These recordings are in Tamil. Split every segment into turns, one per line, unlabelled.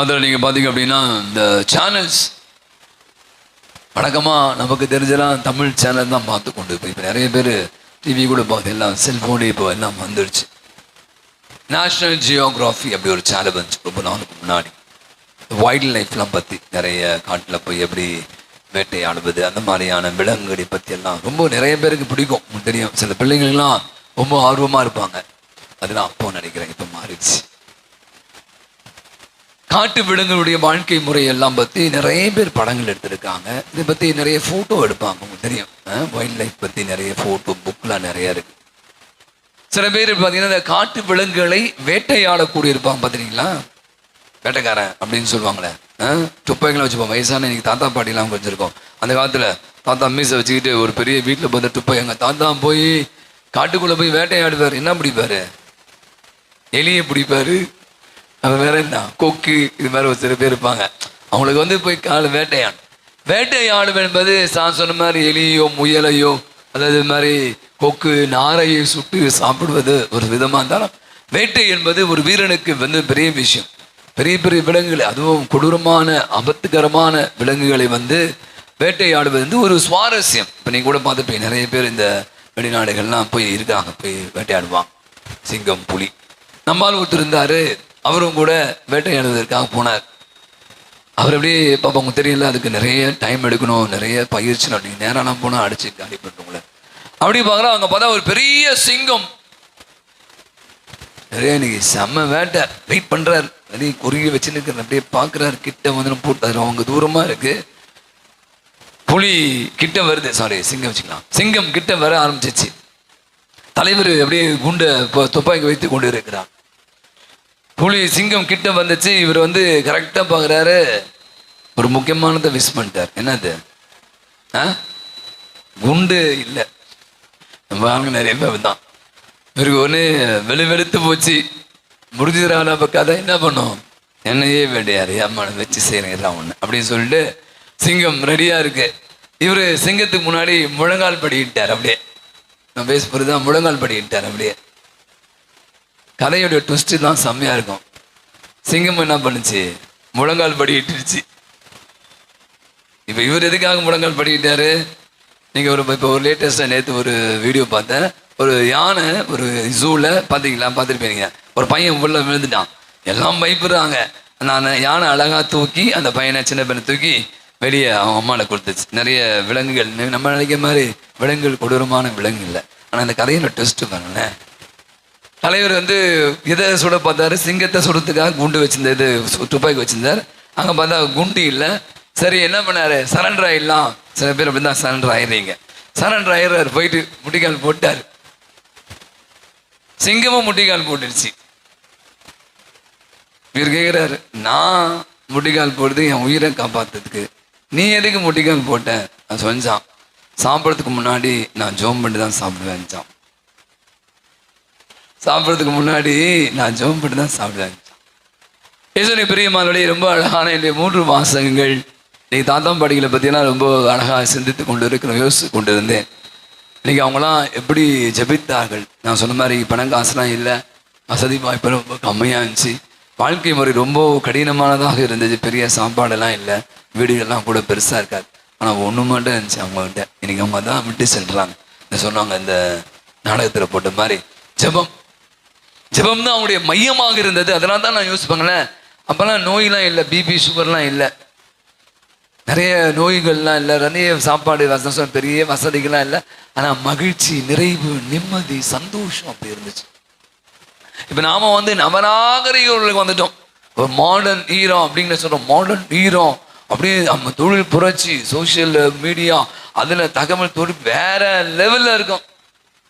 அதில் நீங்கள் பார்த்தீங்க அப்படின்னா இந்த சேனல்ஸ் வழக்கமாக நமக்கு தெரிஞ்செல்லாம் தமிழ் சேனல் தான் பார்த்து கொண்டு இப்போ இப்போ நிறைய பேர் டிவி கூட பார்த்து எல்லாம் செல்ஃபோனு இப்போ எல்லாம் வந்துடுச்சு நேஷ்னல் ஜியோகிராஃபி அப்படி ஒரு சேனல் வந்துச்சு ரொம்ப நாளுக்கு முன்னாடி. வைல்ட் லைஃப்லாம் பற்றி நிறைய காட்டில் போய் எப்படி வேட்டையாடுவது அந்த மாதிரியான விலங்குகளை பற்றி எல்லாம் ரொம்ப நிறைய பேருக்கு பிடிக்கும் தெரியும். சில பிள்ளைங்கள்லாம் ரொம்ப ஆர்வமாக இருப்பாங்க. அதெல்லாம் அப்போ நினைக்கிறேன் இப்போ மாறிடுச்சு. காட்டு விலங்குகளுடைய வாழ்க்கை முறையெல்லாம் பற்றி நிறைய பேர் படங்கள் எடுத்திருக்காங்க. இதை பற்றி நிறைய ஃபோட்டோ எடுப்பாங்க உங்களுக்கு தெரியும். வைல்ட் லைஃப் பற்றி நிறைய ஃபோட்டோ புக்லாம் நிறையா இருக்கு. சில பேர் பார்த்தீங்கன்னா இந்த காட்டு விலங்குகளை வேட்டையாடக்கூடிய இருப்பாங்க பார்த்துருக்கீங்களா? வேட்டைக்காரன் அப்படின்னு சொல்லுவாங்களே. துப்பைகளை வச்சுப்போம். வயசான இன்னைக்கு தாத்தா பாட்டிலாம் வச்சுருக்கோம் அந்த காலத்தில் தாத்தா மீசை வச்சுக்கிட்டு ஒரு பெரிய வீட்டில் பார்த்து துப்பை எங்கள் தாத்தா போய் காட்டுக்குள்ளே போய் வேட்டையாடுவார். என்ன பிடிப்பார்? எலியை பிடிப்பார். அவன் வேற என்ன கொக்கு இது மாதிரி ஒரு சில பேர் இருப்பாங்க. அவங்களுக்கு வந்து போய் கால வேட்டையாடும் வேட்டையாடும் என்பது நான் சொன்ன மாதிரி எலியோ முயலையோ அதாவது இது மாதிரி கொக்கு நாரையை சுட்டு சாப்பிடுவது ஒரு விதமாக இருந்தாலும் வேட்டை என்பது ஒரு வீரனுக்கு வந்து பெரிய விஷயம். பெரிய பெரிய விலங்குகள் அதுவும் கொடூரமான ஆபத்துகரமான விலங்குகளை வந்து வேட்டையாடுவது வந்து ஒரு சுவாரஸ்யம். இப்போ நீங்கள் கூட பார்த்துப்பீங்க நிறைய பேர் இந்த வெளிநாடுகள்லாம் போய் இருக்காங்க போய் வேட்டையாடுவான் சிங்கம் புலி. நம்மால் ஒருத்தர் இருந்தார் அவரும் கூட வேட்டையாடுவதற்காக போனார். அவர் அப்படியே பாப்பா உங்களுக்கு தெரியல அதுக்கு நிறைய டைம் எடுக்கணும் நிறைய பயிற்சி அப்படி நேரம்லாம் போனால் அடிச்சு காலி பண்ணுறவங்கள அப்படி பார்க்குறோம் அங்கே பார்த்தா ஒரு பெரிய சிங்கம். நிறைய இன்னைக்கு செம்ம வேட்டை. வெயிட் பண்ணுறார் நிறைய குறுகி வச்சுன்னு அப்படியே பார்க்குறாரு. கிட்ட வந்து போட்டாரு அவங்க தூரமாக இருக்கு. புலி கிட்ட வருது. சாரி சிங்கம் வச்சுக்கலாம். சிங்கம் கிட்ட வர ஆரம்பிச்சிச்சு. தலைவர் அப்படியே குண்டை இப்போ துப்பாக்கி வைத்து கொண்டு இருக்கிறார். புலி சிங்கம் கிட்ட வந்துச்சு இவர் வந்து கரெக்டாக பார்க்குறாரு. ஒரு முக்கியமானதை மிஸ் பண்ணிட்டார். என்னது? ஆ? குண்டு இல்லை. நம்ம ஆளுங்க நிறைய பேர் தான் இவருக்கு ஒன்று வெளு வெளுத்து போச்சு முடிஞ்சிடறான அப்போ கதை என்ன பண்ணும்? என்னையே வேண்டியாரு அம்மா வச்சு செய்கிறேன் ஒன்று அப்படின்னு சொல்லிட்டு சிங்கம் ரெடியாக இருக்கு. இவர் சிங்கத்துக்கு முன்னாடி முழங்கால் படிக்கிட்டார் அப்படியே. நான் பேச தான் முழங்கால் படிக்கிட்டார் அப்படியே. கதையுடைய ட்விஸ்ட்டு தான் செம்மையாக இருக்கும். சிங்கம் என்ன பண்ணுச்சு? முழங்கால் படிக்கிட்டுருச்சு இப்போ இவர் எதுக்காக முழங்கால் படிக்கிட்டாரு நீங்கள் ஒரு இப்போ ஒரு லேட்டஸ்ட்டாக நேற்று ஒரு வீடியோ பார்த்தேன். ஒரு யானை ஒரு ஜூவில் பார்த்தீங்களா பார்த்துருப்பீங்க ஒரு பையன் உள்ள விழுந்துட்டான். எல்லாம் பயப்படுறாங்க. நான் யானை அழகாக தூக்கி அந்த பையனை சின்ன பையனை தூக்கி வெளியே அவங்க அம்மாவை கொடுத்துச்சு. நிறைய விலங்குகள். நம்ம நினைக்கிற மாதிரி விலங்குகள் கொடூரமான விலங்கு இல்லை. ஆனால் அந்த கதையோட ட்விஸ்ட்டு பாருங்களேன். தலைவர் வந்து இதை சுட பார்த்தாரு சிங்கத்தை சுடுறதுக்காக குண்டு வச்சிருந்த இது சு- துப்பாக்கி வச்சிருந்தார். அங்கே பார்த்தா குண்டு இல்லை. சரி என்ன பண்ணாரு? சரண்டர் ஆயிடலாம். சில பேர் அப்படி தான் சரண்டர் ஆயிடுறீங்க. சரண்டர் ஆயிடுறாரு. போயிட்டு முட்டிக்கால் போட்டார். சிங்கமும் முட்டிக்கால் போட்டுடுச்சு. இவர் கேட்குறாரு நான் முட்டிக்கால் போடுறது என் உயிரை காப்பாத்துறதுக்கு. நீ எதுக்கு முட்டிக்கால் போட்ட? நான் சொன்னான் சாப்பிட்றதுக்கு முன்னாடி நான் ஜோம் பண்ணி தான் சாப்பிடுவேன்ச்சான். சாப்பிட்றதுக்கு முன்னாடி நான் ஜெபம் பண்ணி தான் சாப்பிடுவேன் யேசுனி பிரியமானவர்களே ரொம்ப அழகான என்னுடைய மூன்று மாதங்கள் நீ தாத்தா படிகளை பற்றியெல்லாம் ரொம்ப அழகாக சிந்தித்து கொண்டு இருக்கிறோம் யோசித்து கொண்டு இருந்தேன் இன்னைக்கு அவங்களாம் எப்படி ஜெபித்தார்கள்? நான் சொன்ன மாதிரி பணம் காசுலாம் இல்லை. வசதி வாய்ப்பு ரொம்ப கம்மியாக இருந்துச்சு. வாழ்க்கை முறை ரொம்ப கடினமானதாக இருந்துச்சு பெரிய சாப்பாடெல்லாம் இல்லை. வீடுகள்லாம் கூட பெருசாக இருக்காது. ஆனால் ஒன்று மட்டும் இருந்துச்சு அவங்கள்ட்ட இன்னைக்கு அவங்க தான் விட்டு சென்றாங்க இந்த சொன்னாங்க இந்த நாடகத்தில் போட்ட மாதிரி ஜெபம். ஜெபம் தான் அவங்களுடைய மையமாக இருந்தது. அதனால தான் நான் யோசிப்பாங்களேன் அப்போல்லாம் நோயெலாம் இல்லை பிபி சுகர்லாம் இல்லை. நிறைய நோய்கள்லாம் இல்லை நிறைய சாப்பாடு வசம் பெரிய வசதிகள்லாம் இல்லை. ஆனால் மகிழ்ச்சி நிறைவு நிம்மதி சந்தோஷம் அப்படி இருந்துச்சு. இப்போ நாம் வந்து நவநாகரிகர்களுக்கு வந்துட்டோம். ஒரு மாடர்ன் ஈரம் அப்படின்னு சொல்கிறோம் மாடர்ன் ஈரம் அப்படியே நம்ம தொழில் புரட்சி சோஷியல் மீடியா அதில் தகவல் தொழில் வேற லெவலில் இருக்கும்.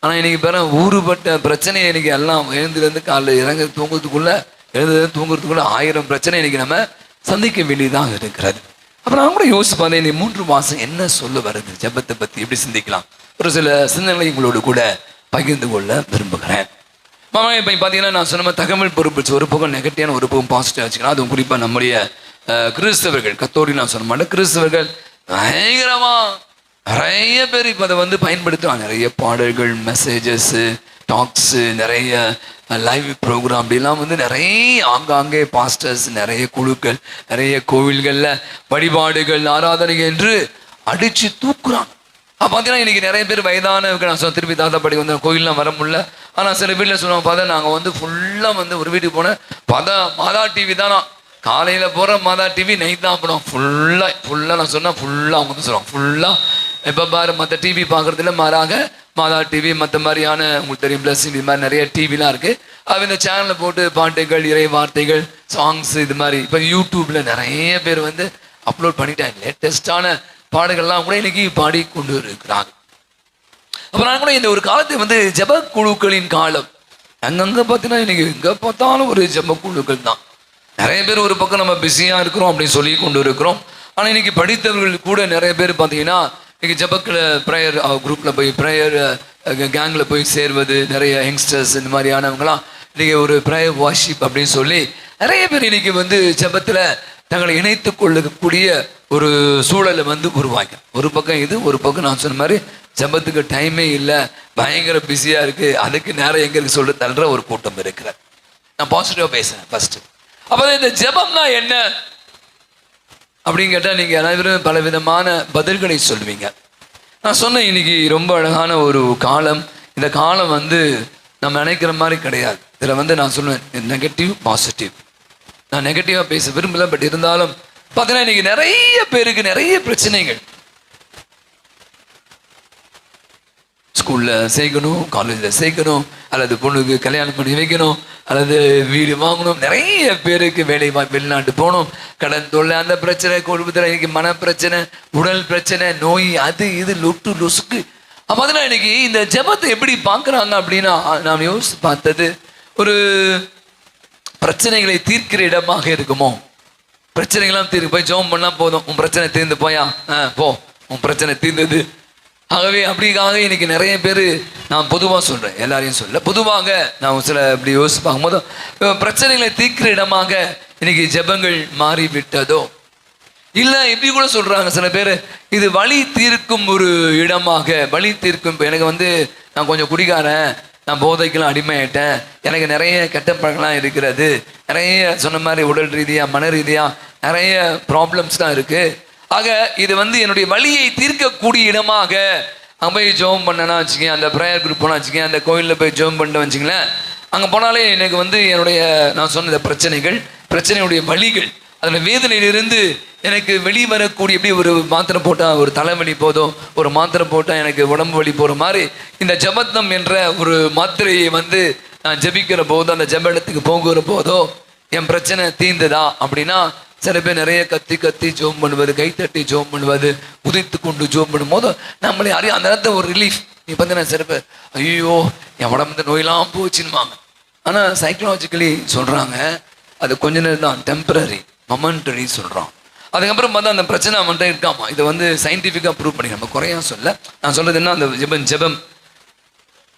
ஆனால் இன்னைக்கு பேர ஊறுபட்ட பிரச்சனை இன்னைக்கு எல்லாம் எழுந்துலேருந்து காலைல இறங்க தூங்குறதுக்குள்ள எழுந்து தூங்குறதுக்குள்ள ஆயிரம் பிரச்சனை இன்னைக்கு நம்ம சந்திக்க வேண்டியதாக இருக்கிறது. அப்புறம் நான் கூட யோசிச்சு பார்த்தேன் இந்த மூன்று மாதம் என்ன சொல்ல வருது? ஜெபத்தை பற்றி எப்படி சிந்திக்கலாம்? ஒரு சில சிந்தனைகளை உங்களோடு கூட பகிர்ந்து கொள்ள விரும்புகிறேன். மாமா இப்போ பார்த்தீங்கன்னா நான் சொன்ன மாதிரி தகவல் பொறுப்பு ஒரு பக்கம் நெகட்டிவான ஒரு பக்கம் பாசிட்டிவ் வச்சுக்கலாம். அதுவும் குறிப்பாக நம்முடைய கிறிஸ்தவர்கள் கத்தோடி நான் சொன்ன மாட்டேன் கிறிஸ்தவர்கள் பயங்கரமாக நிறைய பேர் இப்போ அதை வந்து பயன்படுத்துவாங்க. நிறைய பாடல்கள் மெசேஜஸ் டாக்ஸு நிறைய லைவ் ப்ரோக்ராம் அப்படிலாம் வந்து நிறைய ஆங்காங்கே பாஸ்டர்ஸ் நிறைய குழுக்கள் நிறைய கோவில்களில் வழிபாடுகள் ஆராதனை என்று அடித்து தூக்குறாங்க. அப்போ பார்த்தீங்கன்னா இன்றைக்கி நிறைய பேர் வயதானவங்க நான் சொன்ன திருப்பி தாத்தா படி வந்து கோயிலெலாம் வர முடியல. ஆனால் சில வீட்டில் சொல்லுவாங்க பார்த்தா நாங்கள் வந்து ஃபுல்லாக வந்து ஒரு வீட்டுக்கு போனேன் பார்த்தா மாதா டிவி தானா? காலையில் போகிற மாதா டிவி நைட் தான் போனோம். ஃபுல்லாக ஃபுல்லாக நான் சொன்னால் ஃபுல்லாக அவங்க வந்து சொல்லுவாங்க. ஃபுல்லாக எப்போ பாரு மற்ற டிவி பார்க்குறதுல மாறாக மாதா டிவி மற்ற மாதிரியான உங்களுக்கு தெரியும் ப்ளஸ் இது மாதிரி நிறைய டிவிலாம் இருக்குது அவ இந்த சேனலில் போட்டு பாட்டுகள் இறை வார்த்தைகள் சாங்ஸ் இது மாதிரி இப்போ யூடியூப்பில் நிறைய பேர் வந்து அப்லோட் பண்ணிட்டாங்க. லேட்டஸ்டான பாடல்கள்லாம் கூட இன்னைக்கு பாடி கொண்டு இருக்கிறாங்க. அப்போ நான் கூட இந்த ஒரு காலத்தை வந்து ஜெப குழுக்களின் காலம். அங்கங்கே பார்த்தீங்கன்னா இன்னைக்கு எங்கே பார்த்தாலும் ஒரு ஜெப குழுக்கள் தான். நிறைய பேர் ஒரு பக்கம் நம்ம பிஸியாக இருக்கிறோம் அப்படின்னு சொல்லி கொண்டு இருக்கிறோம். ஆனால் இன்னைக்கு படித்தவர்கள் கூட நிறைய பேர் பார்த்தீங்கன்னா இன்னைக்கு ஜபக்கில் ப்ரேயர் குரூப்பில் போய் ப்ரேயர் கேங்கில் போய் சேர்வது நிறைய யங்ஸ்டர்ஸ் இந்த மாதிரியானவங்களாம் இன்னைக்கு ஒரு ப்ரேயர் வாஷிப் அப்படின்னு சொல்லி நிறைய பேர் இன்னைக்கு வந்து ஜெபத்தில் தங்களை இணைத்து கொள்ளக்கூடிய ஒரு சூழலை வந்து உருவாங்க ஒரு பக்கம் இது ஒரு பக்கம் நான் சொன்ன மாதிரி ஜெபத்துக்கு டைமே இல்லை பயங்கர பிஸியாக இருக்குது அதுக்கு நேரம் எங்களுக்கு இருக்கு தள்ளுற ஒரு கூட்டம் இருக்கிற நான் பாசிட்டிவாக பேசுகிறேன் ஃபர்ஸ்ட் அப்போ இந்த ஜெபம்னா என்ன? அப்படின்னு கேட்டால் நீங்கள் அனைவரும் பலவிதமான பதில்களை சொல்லுவீங்க நான் சொன்னேன் இன்னைக்கு ரொம்ப அழகான ஒரு காலம். இந்த காலம் வந்து நம்ம நினைக்கிற மாதிரி கிடையாது. இதில் வந்து நான் சொல்லுவேன் நெகட்டிவ் பாசிட்டிவ் நான் நெகட்டிவாக பேச விரும்பல பட் இருந்தாலும் பார்த்தீங்கன்னா இன்றைக்கி நிறைய பேருக்கு நிறைய பிரச்சனைகள். ஸ்கூலில் சேர்க்கணும் காலேஜில் சேர்க்கணும் அல்லது பொண்ணுக்கு கல்யாணம் பண்ணி வைக்கணும் அல்லது வீடு வாங்கணும். நிறைய பேருக்கு வேலை வாய்ப்பு வெளிநாட்டு போகணும். கடன் தொல்லை அந்த பிரச்சனை குடும்பத்தில் இன்னைக்கு மன பிரச்சனை உடல் பிரச்சனை நோய் அது இது லொட்டு லொசுக்கு. அப்போ அதெல்லாம் இன்னைக்கு இந்த ஜெபத்தை எப்படி பார்க்குறாங்க அப்படின்னா நான் யோசித்து பார்த்தது ஒரு பிரச்சனைகளை தீர்க்கிற இடமாக இருக்குமோ? பிரச்சனைகள்லாம் தீர்க்கு போய் ஜெபம் பண்ணால் போதும். உன் பிரச்சனை தீர்ந்து போயா? ஆ போ. உன் பிரச்சனை தீர்ந்தது. ஆகவே அப்படிக்காக இன்னைக்கு நிறைய பேர் நான் பொதுவாக சொல்கிறேன் எல்லாரையும் சொல்ல. பொதுவாக நான் சில இப்படி யோசிச்சு பார்க்கும்போது பிரச்சனைகளை தீர்க்கிற இடமாக இன்னைக்கு ஜெபங்கள் மாறி விட்டதோ இல்லை இப்படி கூட சொல்கிறாங்க சில பேர் இது வழி தீர்க்கும் ஒரு இடமாக. வழி தீர்க்கும் இப்போ எனக்கு வந்து நான் கொஞ்சம் குடிகாரன் நான் போதைக்கெல்லாம் அடிமையாயிட்டேன். எனக்கு நிறைய கெட்ட பழக்கம்லாம் இருக்கிறது. நிறைய சொன்ன மாதிரி உடல் ரீதியாக மன ரீதியாக நிறைய ப்ராப்ளம்ஸ்லாம் இருக்குது ஆக இது வந்து என்னுடைய வழியை தீர்க்கக்கூடிய இடமாக அங்கே போய் ஜெபம் பண்ணனா வச்சுக்கேன் அந்த ப்ரேயர் குரூப் போனால் வச்சுக்கேன் அந்த கோயிலில் போய் ஜெபம் பண்ணிட்டு வச்சுங்களேன் அங்கே போனாலே எனக்கு வந்து என்னுடைய நான் சொன்ன பிரச்சனைகள் பிரச்சனையுடைய வழிகள் அதில் வேதனையிலிருந்து எனக்கு வெளி வரக்கூடிய எப்படி ஒரு மாத்திரை போட்டால் ஒரு தலைவலி போதும் ஒரு மாத்திரை போட்டால் எனக்கு உடம்பு வலி போகிற மாதிரி இந்த ஜபத்தம் என்ற ஒரு மாத்திரையை வந்து நான் ஜெபிக்கிற போதோ அந்த ஜெப இடத்துக்கு போகிற போதோ என் பிரச்சனை தீர்ந்ததா அப்படின்னா சில பேர் நிறைய கத்தி கத்தி ஜோம் பண்ணுவது கைத்தட்டி ஜோம் பண்ணுவது உதித்து கொண்டு ஜோம் பண்ணும்போது நம்மளே அறிய அந்த நேரத்தில் ஒரு ரிலீஃப் நீ பார்த்தீங்கன்னா சில பேர் ஐயோ என் உடம்பு இந்த நோயெல்லாம் போச்சுன்னுவாங்க. ஆனால் சைக்கலாஜிக்கலி சொல்கிறாங்க அது கொஞ்ச நேரம் தான் டெம்பரரி மொமெண்டரி சொல்கிறோம் அதுக்கப்புறம் பார்த்தா அந்த பிரச்சனை அவன்கிட்ட இருக்காமா? இதை வந்து சயின்டிஃபிக்காக ப்ரூவ் பண்ணி நம்ம குறையா சொல்ல. நான் சொல்கிறது என்ன? அந்த ஜெபம் ஜெபம்.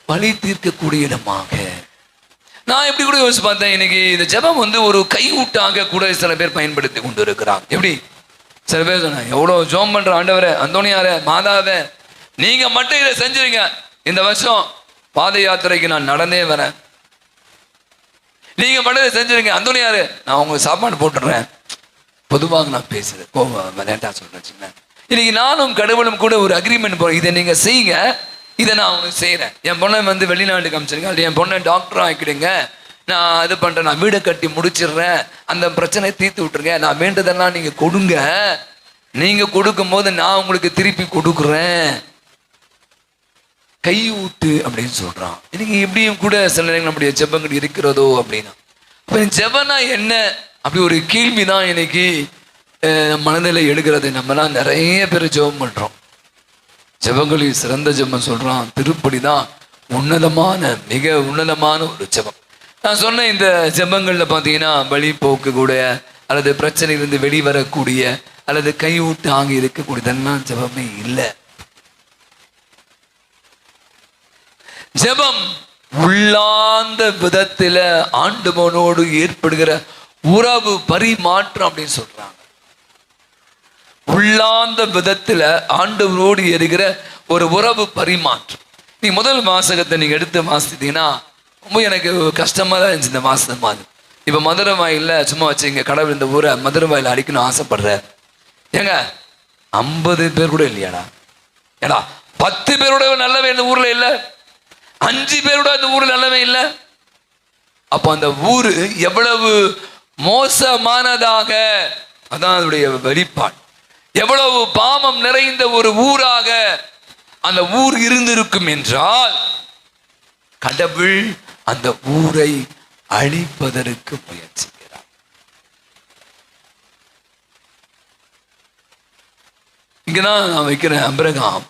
வழி தீர்க்கக்கூடிய இடமாக. நான் எப்படி கூட யோசிச்சு பார்த்தேன் இன்னைக்கு இந்த ஜெபம் வந்து ஒரு கையூட்டாக கூட சில பேர் பயன்படுத்தி கொண்டு இருக்கிறாங்க எப்படி? சில பேர் சொன்னாங்க எவ்வளோ ஜோம் பண்ற ஆண்டவரே அந்தோனியாரே மாதாவே நீங்க மட்டும் இதை செஞ்சுருங்க. இந்த வருஷம் பாத யாத்திரைக்கு நான் நடந்தே வரேன். நீங்க மட்டும் இதை செஞ்சுருங்க. அந்தோனியாரு நான் உங்களுக்கு சாப்பாடு போட்டுடுறேன். பொதுவாக நான் பேசுறேன் கோவம் விளையாட்டா சொல்றேன் சின்ன. இன்னைக்கு நானும் கடவுளும் கூட ஒரு அக்ரிமெண்ட் போறேன் இதை நீங்க செய்யுங்க. இதை நான் அவங்க செய்கிறேன் என் பொண்ணை வந்து வெளிநாட்டுக்கு அமிச்சிருங்க என் பொண்ணை டாக்டர் ஆக்கிடுங்க. நான் இது பண்ணுறேன் நான் வீடை கட்டி முடிச்சிடுறேன். அந்த பிரச்சனையை தீர்த்து விட்டுருங்க. நான் வேண்டதெல்லாம் நீங்கள் கொடுங்க. நீங்கள் கொடுக்கும்போது நான் உங்களுக்கு திருப்பி கொடுக்குறேன். கை ஊட்டு அப்படின்னு சொல்கிறான் இன்னைக்கு இப்படியும் கூட சில நேரம் நம்முடைய ஜெபங்கள் இருக்கிறதோ அப்படின்னா. அப்ப ஜெபனா என்ன? அப்படி ஒரு கேள்வி தான் இன்னைக்கு மனதில் எடுக்கிறது நம்மலாம் நிறைய பேர் ஜெபம் பண்ணுறோம் ஜபங்களில் சிறந்த ஜெபம் சொல்றான். திருப்படி தான் உன்னதமான மிக உன்னதமான ஒரு ஜெபம். நான் சொன்ன இந்த ஜெபங்கள்ல பார்த்தீங்கன்னா வழி போக்கக்கூடிய அல்லது பிரச்சனையிலிருந்து வெளிவரக்கூடிய அல்லது கைவிட்டு ஆகி இருக்கக்கூடியதெல்லாம் ஜெபமே இல்லை. ஜெபம் உள்ளார்ந்த விதத்துல ஆண்டுமோனோடு ஏற்படுகிற உறவு பரிமாற்றம் அப்படின்னு சொல்கிறாங்க உள்ளார்ந்த விதத்தில் ஆண்டவரோடு ஏறுகிற ஒரு உறவு பரிமாற்றம். நீ முதல் வாசகத்தை நீங்க எடுத்து வாசித்தீங்கன்னா ரொம்ப எனக்கு கஷ்டமா தான் இருந்துச்சு இந்த வாசகம் மாதிரி இப்ப மதுரை வாயில சும்மா வச்சுங்க கடவுள் இந்த ஊரை மதுரை வாயில அடிக்கணும் ஆசைப்படுற. ஏங்க ஐம்பது பேர் கூட இல்லையாடா? ஏடா பத்து பேரோட நல்லவே இந்த ஊர்ல இல்ல? அஞ்சு பேரோட இந்த ஊர்ல நல்லவே இல்லை? அப்போ அந்த ஊர் எவ்வளவு மோசமானதாக? அதான் அதனுடைய வெளிப்பாடு. எவ்வளவு பாவம் நிறைந்த ஒரு ஊராக அந்த ஊர் இருந்திருக்கும் என்றால் கடவுள் அந்த ஊரை அழிப்பதற்கு முயற்சிக்கிறார். இங்கதான் நான் வைக்கிறேன் அபிரகாம்.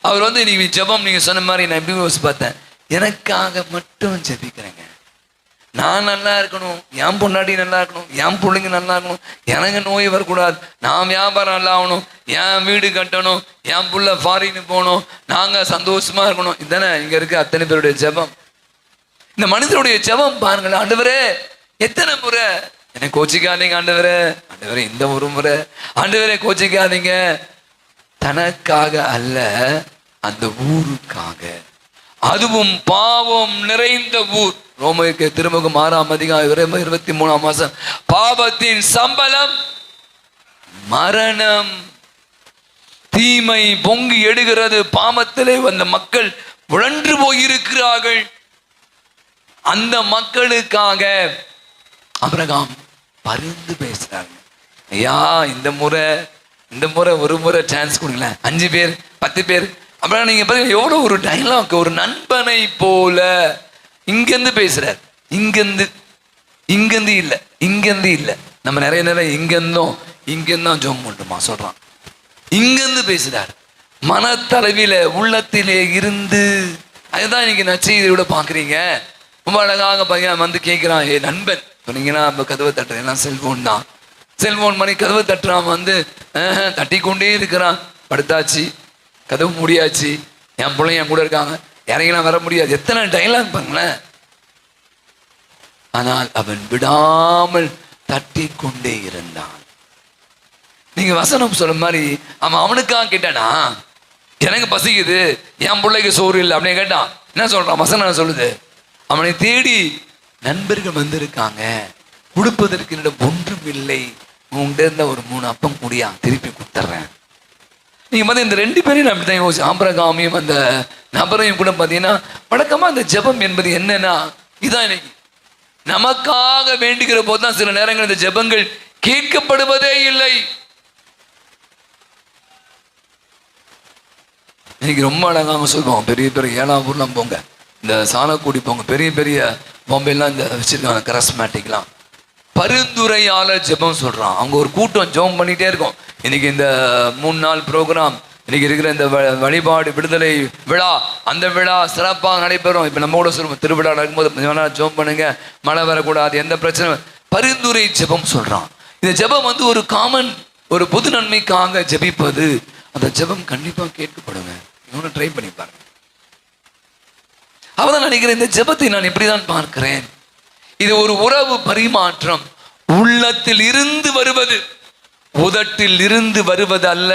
அவர் வந்து நீங்க ஜெபம் நீங்க சொன்ன மாதிரி நான் எப்படி யோசிச்சு பார்த்தேன்? எனக்காக மட்டும் ஜபிக்கிறேங்க. நான் நல்லா இருக்கணும் என் பொண்டாட்டி நல்லா இருக்கணும் என் பிள்ளைங்க நல்லா இருக்கணும் எனக்கு நோய் வரக்கூடாது. நான் வியாபாரம் நல்லா ஆகணும் என் வீடு கட்டணும் என் புள்ள ஃபாரின் போகணும் நாங்கள் சந்தோஷமா இருக்கணும். இதுதானே இங்கே இருக்க அத்தனை பேருடைய ஜெபம். இந்த மனிதனுடைய ஜெபம் பாருங்களேன் ஆண்டவரே எத்தனை முறை? என்னை கோச்சிக்காதீங்க ஆண்டவரே. ஆண்டவரே இந்த ஒரு முறை. ஆண்டவரே கோச்சிக்காதீங்க. தனக்காக அல்ல அந்த ஊருக்காக. அதுவும் பாவம் நிறைந்த ஊர். ரோமைக்கு திருமுகம் ஆறாம் அதிகாரம் இருபத்தி மூணாம் மாசம் பாவத்தின் சம்பளம் மரணம் தீமை பொங்கி எடுகிறது. பாவத்திலே வந்த மக்கள் உழன்று போயிருக்கிறார்கள். அந்த மக்களுக்காக அபிரகாம் பருந்து பேசுறாங்க. ஐயா இந்த முறை இந்த முறை ஒரு முறை சான்ஸ் கொடுங்களேன். அஞ்சு பேர் பத்து பேர். அப்புறம் நீங்க பாருங்க எவ்வளவு ஒரு டைலாக் ஒரு நண்பனை போல இங்கிருந்து பேசுறார். இங்கிருந்து இங்கிருந்து இல்லை இங்கிருந்து இல்லை. நம்ம நிறைய நேரம் இங்கிருந்தோம் இங்கேருந்தான் ஜோம் பண்ணுமா சொல்றான். இங்கிருந்து பேசுறார். மனத்தளவில் உள்ளத்திலே இருந்து. அதுதான் இன்னைக்கு நச்செய்தியோட பார்க்குறீங்க. ரொம்ப அழகாக பையன் வந்து கேட்குறான் ஏ நண்பன். சொன்னீங்கன்னா நம்ம கதவை தட்டுறேன். எல்லாம் செல்போன் தான். செல்ஃபோன் பண்ணி கதவை தட்டுறான் வந்து ஆஹ், தட்டிக்கொண்டே இருக்கிறான். படுத்தாச்சு. கதவு முடியாச்சு. என் பிள்ளை என் கூட இருக்காங்க. இறங்கினா வர முடியாது. எத்தனை டைலாக் பாருங்களேன். ஆனால் அவன் விடாமல் தட்டி கொண்டே இருந்தான். நீங்க வசனம் சொல்ற மாதிரி அவன் அவனுக்காக கேட்டானா? எனக்கு பசிக்குது. என் பிள்ளைக்கு சோறு இல்லை. அப்படின்னு கேட்டான். என்ன சொல்றான்? வசனம் என்ன சொல்லுது? அவனை தேடி நண்பர்கள் வந்திருக்காங்க. கொடுப்பதற்கு என்னிடம் ஒன்றும் இல்லை. உங்கள்கிட்ட இருந்த ஒரு மூணு அப்பம் கூடியா திருப்பி கொடுத்துட்றேன். நீங்க வந்து இந்த ரெண்டு பேரையும் நான் அப்படித்தான் யோசிச்சு ஆம்பரகாமியும் அந்த நபரையும் கூட பார்த்தீங்கன்னா வழக்கமா அந்த ஜெபம் என்பது என்னன்னா இதான் இன்னைக்கு. நமக்காக வேண்டுகிற போது தான் சில நேரங்கள் இந்த ஜெபங்கள் கேட்கப்படுவதே இல்லை. இன்னைக்கு ரொம்ப அழகாக சொல்லுவோம் பெரிய பெரிய ஏழாம் ஊர்லாம் போங்க. இந்த சாலக்கூடி போங்க பெரிய பெரிய பாம்பேலாம் இந்த வச்சிருக்காங்க கரஸ்மேட்டிக்லாம் பரிந்துரையாளர் ஜெபம் சொல்றான். அவங்க ஒரு கூட்டம் ஜெபம் பண்ணிட்டே இருக்கும். இன்னைக்கு இந்த மூணு நாள் ப்ரோக்ராம் இன்னைக்கு இருக்கிற இந்த வ- வழிபாடு விடுதலை விழா அந்த விழா சிறப்பாக நடைபெறும். இப்போ நம்ம கூட சொல்லுவோம் திருவிழா நடக்கும்போது கொஞ்சம் ஜெபம் பண்ணுங்க. மழை வரக்கூடாது எந்த பிரச்சனை பரிந்துரை ஜெபம் சொல்றான். இந்த ஜெபம் வந்து ஒரு காமன் ஒரு பொது நன்மைக்காக ஜெபிப்பது. அந்த ஜெபம் கண்டிப்பா கேட்கப்படுங்க. இவனை ட்ரை பண்ணி பாருங்க. அவதான் நினைக்கிறேன் இந்த ஜெபத்தை நான் இப்படிதான் பார்க்கிறேன்? இது ஒரு உறவு பரிமாற்றம். உள்ளத்தில் இருந்து வருவது உதட்டில் இருந்து வருவது அல்ல.